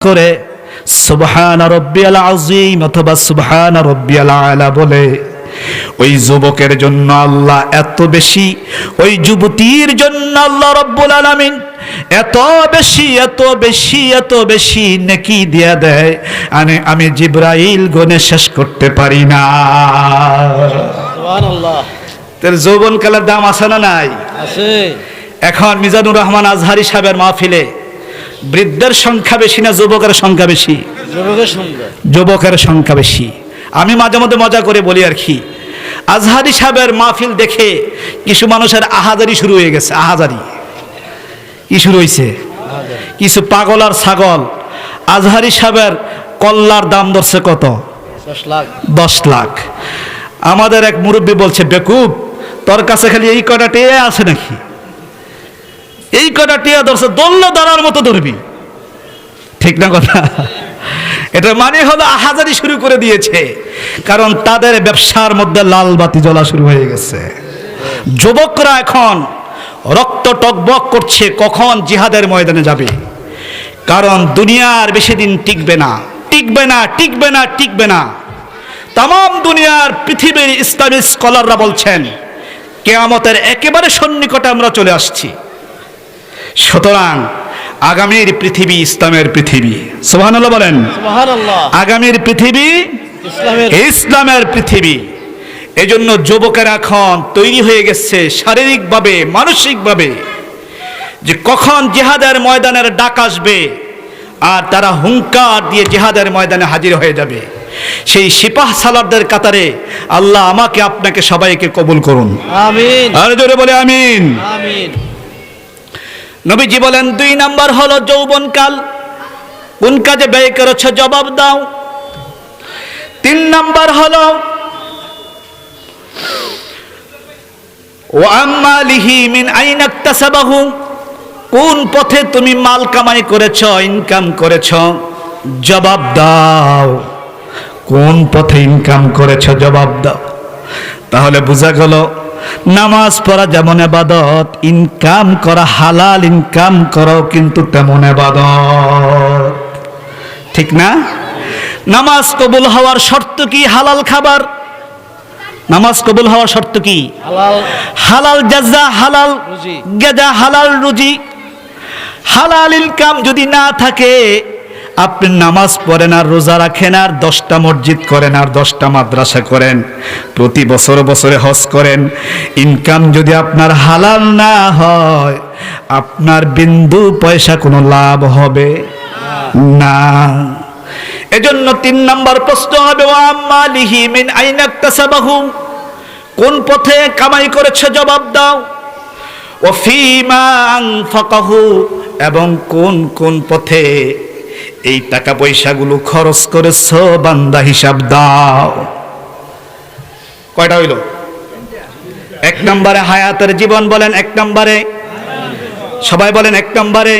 করে সুবহান রব্বিয়াল আজিম অথবা সুবহান রব্বিয়াল আলা বলে ওই যুবকের জন্য আল্লাহ এত বেশি ওই যুবতীর জন্য আল্লাহ রব্বুল আলামিন এত বেশি এত বেশি এত বেশি নেকি দিয়া দেয় আমি আমি জিব্রাইল গনে শেষ করতে পারি না। সুবহানাল্লাহ। তোর যৌবন কালের দাম আছে না নাই? আছে। এখন মিজানুর রহমান আজহারি সাহেবের মাহফিলে বৃদ্ধের সংখ্যা বেশি না যুবকের সংখ্যা বেশি? যুবকের সংখ্যা। বেশি। আমি মাঝে মধ্যে মজা করে বলি আর কি আজহারি সাহেবের মাহফিল দেখে কিছু মানুষের আহাজারি শুরু হয়ে গেছে আহাজারি। কি শুরু হয়েছে কিছু পাগল আর ছাগল। আজহারি সাহেবের কল্লার দাম ধরছে কত? লাখ। দশ লাখ। আমাদের এক মুরব্বী বলছে বেকুব তোর কাছে খালি এই কটা টেয়ে আছে নাকি? এই কটা টিয়া ধরছে, দল্ল ধরার মতো ধরবি। ঠিক না কথা? এটা মানে হলো আহাজারি শুরু করে দিয়েছে, কারণ তাদের ব্যবসার মধ্যে লাল বাতি জ্বলা শুরু হয়ে গেছে। যুবকরা এখন রক্ত টকবক করছে, কখন জিহাদের ময়দানে যাবে? কারণ দুনিয়ার বেশি দিন টিকবে না। টিকবে না টিকবে না টিকবে না। তাম দুনিয়ার পৃথিবীর ইসলামিক স্কলাররা বলছেন, কেয়ামতের একেবারে সন্নিকটে আমরা চলে আসছি। সুতরাং আগামীর পৃথিবী ইসলামের পৃথিবী। সোহানুল্লাহ বলেন। আগামীর পৃথিবী ইসলামের পৃথিবী। এজন্য যুবকের এখন তৈরি হয়ে গেছে শারীরিকভাবে মানসিকভাবে। যে কখন জিহাদের ময়দানের ডাক আসবে আর তারা হুঙ্কার দিয়ে জিহাদের ময়দানে হাজির হয়ে যাবে। সেই সিপাহ সালারদের কাতারে আল্লাহ আমাকে আপনাকে সবাইকে কবুল করুন। আমিন। আর জোরে বলে আমিন। আমিন। নবীজি বলেন, দুই নাম্বার হলো যৌবনকাল কোন কাজে ব্যয় করেছ জবাব দাও। তিন নাম্বার হলো কোন পথে তুমি মাল কামাই করেছ, ইনকাম করেছ, জবাব দাও। কোন পথে ইনকাম করেছ, জবাব দাও। তাহলে বোঝা গেল নামাজ পড়া যেমন এবাদত ইনকাম করা হালাল ইনকাম করাও কিন্তু তেমন এবাদত। ঠিক না? নামাজ কবুল হওয়ার শর্ত কি হালাল খাবার? নামাজ কবুল হওয়ার শর্ত কি? হালাল। হালাল জাজা হালাল গেজা হালাল রুজি। হালাল ইনকাম যদি না থাকে আপনি নামাজ পড়েন আর রোজা রাখেন আর দশটা মসজিদ করেন আর দশটা মাদ্রাসা করেন। প্রতি বছর বছরে হজ করেন। ইনকাম যদি আপনার হালাল না হয়, আপনার বিন্দু পয়সা কোনো লাভ হবে না। এজন্য তিন নম্বর প্রশ্ন হবে মিন কোন পথে কামাই করেছে? জবাব দাও। ও ফিমা এবং কোন কোন পথে এই টাকা পয়সাগুলো খরচ করেছ বান্দা হিসাব দাও। কয়টা হইল? এক নম্বরে হায়াতের জীবন বলেন এক নম্বরে। সবাই বলেন এক নম্বরে।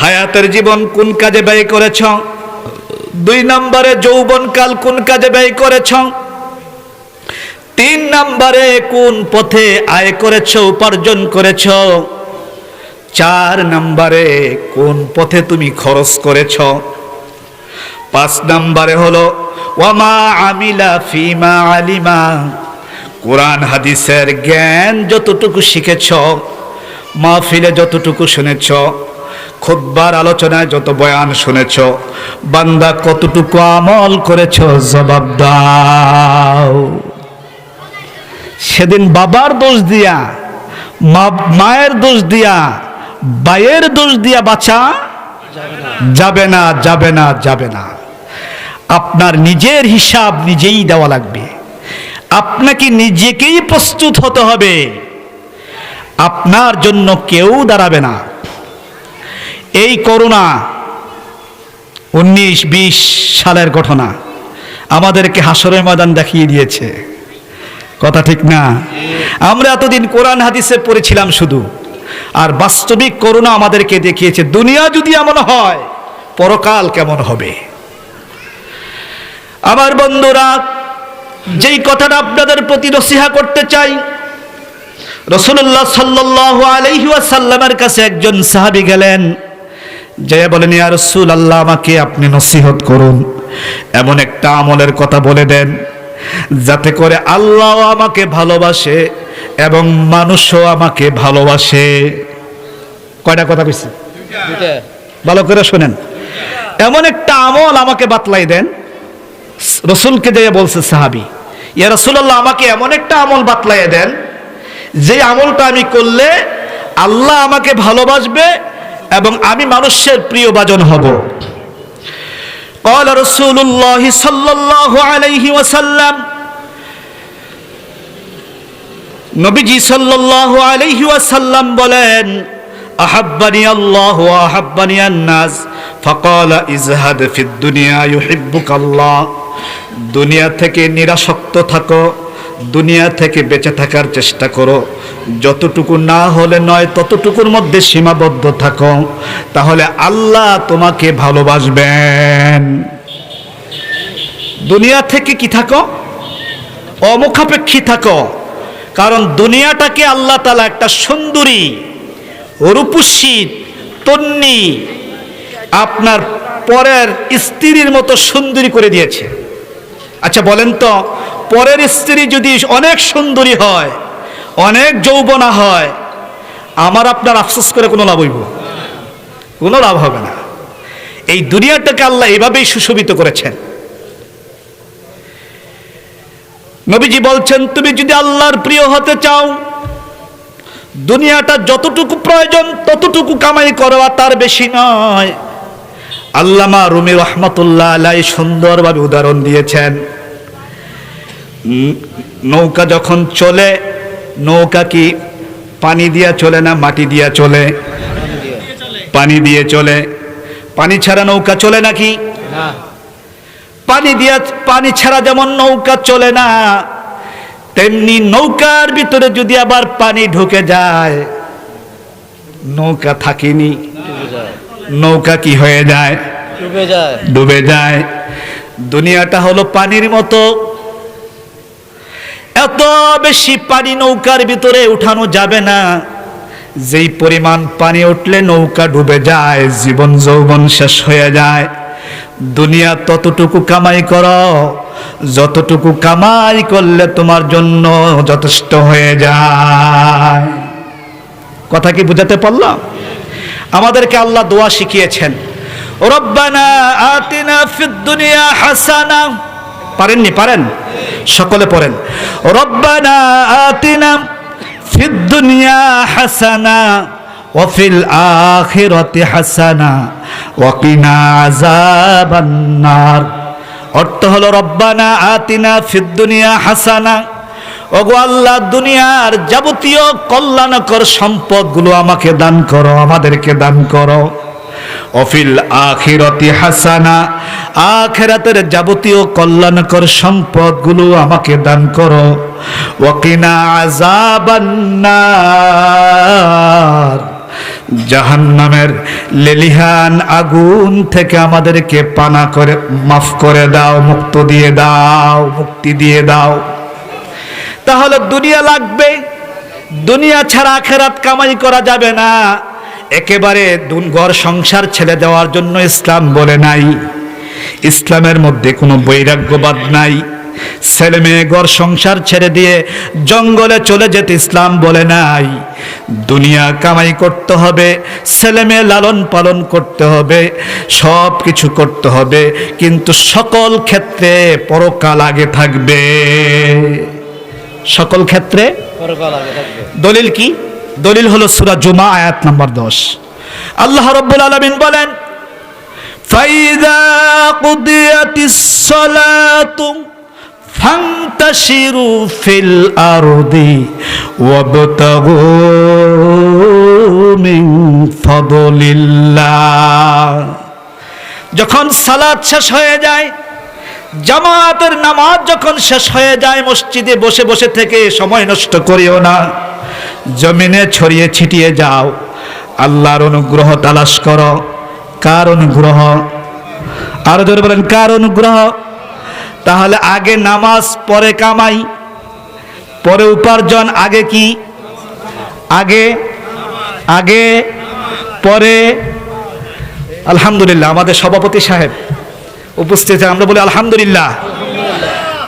হায়াতের জীবন। কোন কাজে ব্যয় করেছ? দুই নম্বরে যৌবনকাল কোন কাজে ব্যয় করেছ? তিন নম্বরে কোন পথে আয় করেছ উপার্জন করেছ? চার নাম্বারে কোন পথে তুমি খরচ করেছ? পাঁচ নাম্বারে হলো, ওয়ামা আমিলা ফিমা আলিমা। কোরআন হাদিসের জ্ঞান যতটুকু শিখেছ, মাহফিলে যতটুকু শুনেছ খুদ্বার আলোচনায় যত বয়ান শুনেছ, বান্দা কতটুকু আমল করেছ জবাব দাও। সেদিন বাবার দোষ দিয়া মায়ের দোষ দিয়া বায়ের দোষ দিয়া বাঁচা যাবে না যাবে না যাবে না। আপনার নিজের হিসাব নিজেই দেওয়া লাগবে। আপনাকে নিজেকেই প্রস্তুত হতে হবে। আপনার জন্য কেউ দাঁড়াবে না। এই করোনা উনিশ, বিশ সালের ঘটনা আমাদেরকে হাসরের ময়দান দেখিয়ে দিয়েছে। কথা ঠিক না? আমরা এতদিন কোরআন হাদিসে পড়েছিলাম শুধু। আর বাস্তবিক করোনা আমাদেরকে দেখিয়েছে। দুনিয়া যদি এমন হয়, পরকাল কেমন হবে? আমার বন্ধুরা, যেই কথাটা আপনাদের প্রতি নসিহা করতে চাই রসুল্লাহ সাল্লাহ আলহিউসাল্লামের কাছে একজন সাহাবি গেলেন যে বলেন, ইয়া রসুল আল্লাহ আমাকে আপনি নসিহত করুন। এমন একটা আমলের কথা বলে দেন, যাতে করে আল্লাহ আমাকে ভালোবাসে। এবং মানুষও আমাকে ভালোবাসে কয়টা কথা কইছি দুইটা ভালো করে শোনেন এমন একটা আমল আমাকে বাতলাই দেন রসুলকে দিয়ে বলছে সাহাবি ইয়া রসুল্লাহ আমাকে এমন একটা আমল বাতলাই দেন যে আমলটা আমি করলে আল্লাহ আমাকে ভালোবাসবে এবং আমি মানুষের প্রিয় বাজন হব قال رسول الله صلى الله عليه وسلم নবীজি সাল্লাল্লাহু আলাইহি ওয়াসাল্লাম বলেন, আহাব্বানি আল্লাহ আহাব্বানি আন-নাস, ফাকালা ইজহাদ ফিদ দুনিয়া ইউহিব্বুক আল্লাহ দুনিয়া থেকে নিরাসক্ত থাকো, দুনিয়া থেকে বেঁচে থাকার চেষ্টা করো। যতটুকু না হলে নয়, ততটুকুর মধ্যে সীমাবদ্ধ থাকো। তাহলে আল্লাহ তোমাকে ভালোবাসবেন। দুনিয়া থেকে কি থাকো? অমুখাপেক্ষী থাকো। কারণ দুনিয়াটাকে আল্লাহ তালা একটা সুন্দরী, রূপসী, তন্নি আপনার পরের স্ত্রীর মতো সুন্দরী করে দিয়েছে। আচ্ছা বলেন তো, পরের স্ত্রী যদি অনেক সুন্দরী হয়, অনেক যৌবনা হয়, আমার আপনার আফসোস করে কোনো লাভ হইব? কোনো লাভ হবে না। এই দুনিয়াটাকে আল্লাহ এভাবেই সুশোভিত করেছেন। নবীজি বলছেন, তুমি যদি আল্লাহর প্রিয় হতে চাও, দুনিয়াটা যতটুকু প্রয়োজন ততটুকু কামাই করো, আর তার বেশি নয়। আল্লামা রুমি রহমতুল্লাহ আলাই সুন্দরভাবে উদাহরণ দিয়েছেন। নৌকা যখন চলে, নৌকা কি পানি দিয়া চলে না মাটি দিয়া চলে। পানি দিয়ে চলে। পানি ছাড়া নৌকা চলে নাকি? না। পানি দিয়া পানি ছাড়া যেমন নৌকা চলে না তেমনি নৌকার ভিতরে যদি আবার পানি ঢুকে যায় নৌকা থাকেনি নৌকা কি হয়ে যায়? ডুবে যায়। ডুবে যায়। দুনিয়াটা হলো পানির মতো। এত বেশি পানি নৌকার ভিতরে উঠানো যাবে না। যেই পরিমাণ পানি উঠলে নৌকা ডুবে যায় জীবন যৌবন শেষ হয়ে যায়। দুনিয়া ততটুকু কামাই করো। যতটুকু কামাই করলে তোমার জন্য যথেষ্ট হয়ে যায়। কথা কি বুঝাতে পারলাম? আমাদেরকে আল্লাহ দোয়া শিখিয়েছেন। রব্বানা আতিনা ফিদ দুনিয়া হাসানা। পারেননি? পারেন। সকলে পড়েন। রব্বানা আতিনা ফিদ দুনিয়া হাসানা। ওয়া ফিল আখিরাতি হাসানা। ওয়াকিনা অর্থ হলো, রব্বানা আতিনা ফিদ্দুনিয়া হাসানা। ওগো আল্লাহ, দুনিয়ার যাবতীয় কল্যাণকর সম্পদগুলো আমাকে দান করো, আমাদেরকে দান করো। অফিল আখিরতি হাসানা। আখেরাতের যাবতীয় কল্যাণকর সম্পদগুলো আমাকে দান করো। ওকিনা আজাবান্নার আযাবান্নার জাহান্নামের লেলিহান আগুন থেকে আমাদেরকে পানা করে, মাফ করে দাও, মুক্ত দিয়ে দাও, মুক্তি দিয়ে দাও। তাহলে দুনিয়া লাগবে। দুনিয়া ছাড়া আখেরাত কামাই করা যাবে না। একেবারে ঘর সংসার ছেড়ে দেওয়ার জন্য ইসলাম বলে নাই। ইসলামের মধ্যে কোনো বৈরাগ্যবাদ নাই। ছেলে মেয়ে ঘর সংসার ছেড়ে দিয়ে জঙ্গলে চলে যেতে ইসলাম বলে নাই। দুনিয়া কামাই করতে হবে ছেলে মেয়ে লালন পালন করতে হবে সব কিছু করতে হবে কিন্তু সকল ক্ষেত্রে পরকাল আগে থাকবে। সকল ক্ষেত্রে? দলিল কি? দলিল হলো সূরা জুমা আয়াত নাম্বার 10 আল্লাহ রাব্বুল আলামিন বলেন ফাইদা কুদিয়াতিস সালাতু ফান্তাশিরু ফিল আরদি ওয়াবতাগু মিন ফাদলিল্লাহ। যখন সালাত শেষ হয়ে যায়, জামাতের নামাজ যখন শেষ হয়ে যায়, মসজিদে বসে বসে থেকে সময় নষ্ট করিও না। জমিনে ছড়িয়ে ছিটিয়ে যাও। আল্লাহর অনুগ্রহ তালাশ করো। কার অনুগ্রহ? আরও জোরে বলেন, কার অনুগ্রহ? তাহলে আগে নামাজ, পরে কামাই, পরে উপার্জন, আগে কি? আগে আগে, পরে। আলহামদুলিল্লাহ, আমাদের সভাপতি সাহেব উপস্থিত। আমরা বলি আলহামদুলিল্লাহ।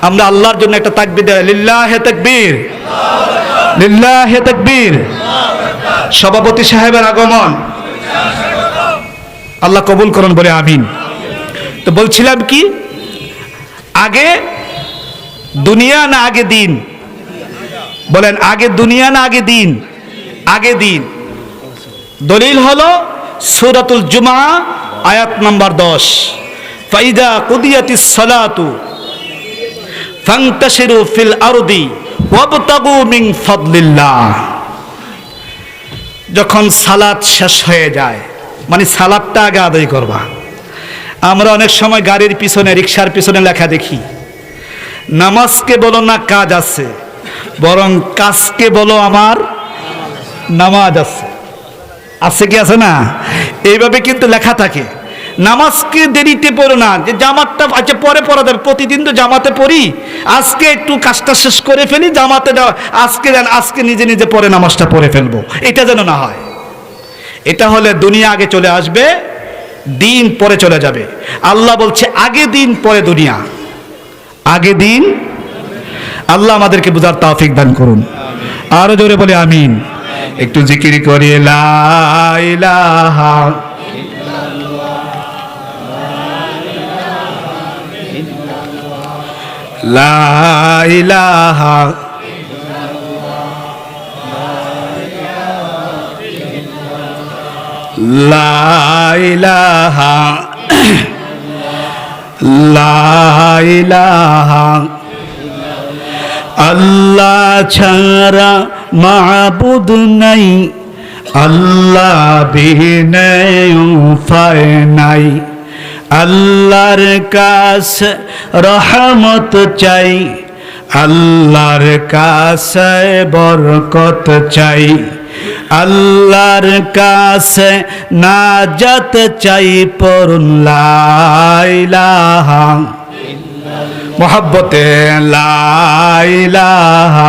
আমরা আল্লাহর জন্য একটা তাকবির দেয় লিল্লাহ হে তাকবীর। লিল্লাহ হে তাকবীর। সভাপতি সাহেবের আগমন। আল্লাহ কবুল করুন বলে আমিন। তো বলছিলাম কি? আগে দুনিয়া না আগে দিন? বলেন, আগে দুনিয়া না আগে দিন? আগে দিন। দলিল হলো সুরাতুল জুমা, আয়াত নাম্বার দশ। ফাইদা কুদিয়াতিস সালাতু, ফান্তাশিরু ফিল আরদি ওয়াবতাগু মিন ফাদলিল্লাহ। যখন সালাত শেষ হয়ে যায় মানে সালাদটা আগে আদায় করবা। আমরা অনেক সময় গাড়ির পিছনে রিক্সার পিছনে লেখা দেখি, নামাজকে বলো না কাজ আছে, বরং কাজকে বলো আমার নামাজ আছে। আছে কি আছে না? এইভাবে কিন্তু লেখা থাকে। নামাজকে দেরিতে পড়ো না, যে জামাতটা আচ্ছা পরে পড়া যাবে, প্রতিদিন তো জামাতে পড়ি, আজকে একটু কাজটা শেষ করে ফেলি, জামাতে আজকে আজকে নিজে নিজে পরে নামাজটা পড়ে ফেলব। এটা যেন না হয়। এটা হলে দুনিয়া আগে চলে আসবে। দিন পরে চলে যাবে। আল্লাহ বলছে, আগে দিন, পরে দুনিয়া। আগে দিন। আল্লাহ আমাদেরকে বুঝার তাফিক দান করুন। আরও জোরে বলে, আমিন। একটু জিকির করে লা ইলাহা লা ইলাহা লা ইলাহা লা ইলাহা আল্লাহ ছাড়া মাবুদ নাই, আল্লাহ বিনে উপায় নাই। আল্লাহর কাছে রহমত চাই, আল্লাহর কাছে বরকত চাই। আল্লাহর কাছে নাজাত চাই পড়ুন লা ইলাহা মোহাব্বতে লাইলাহা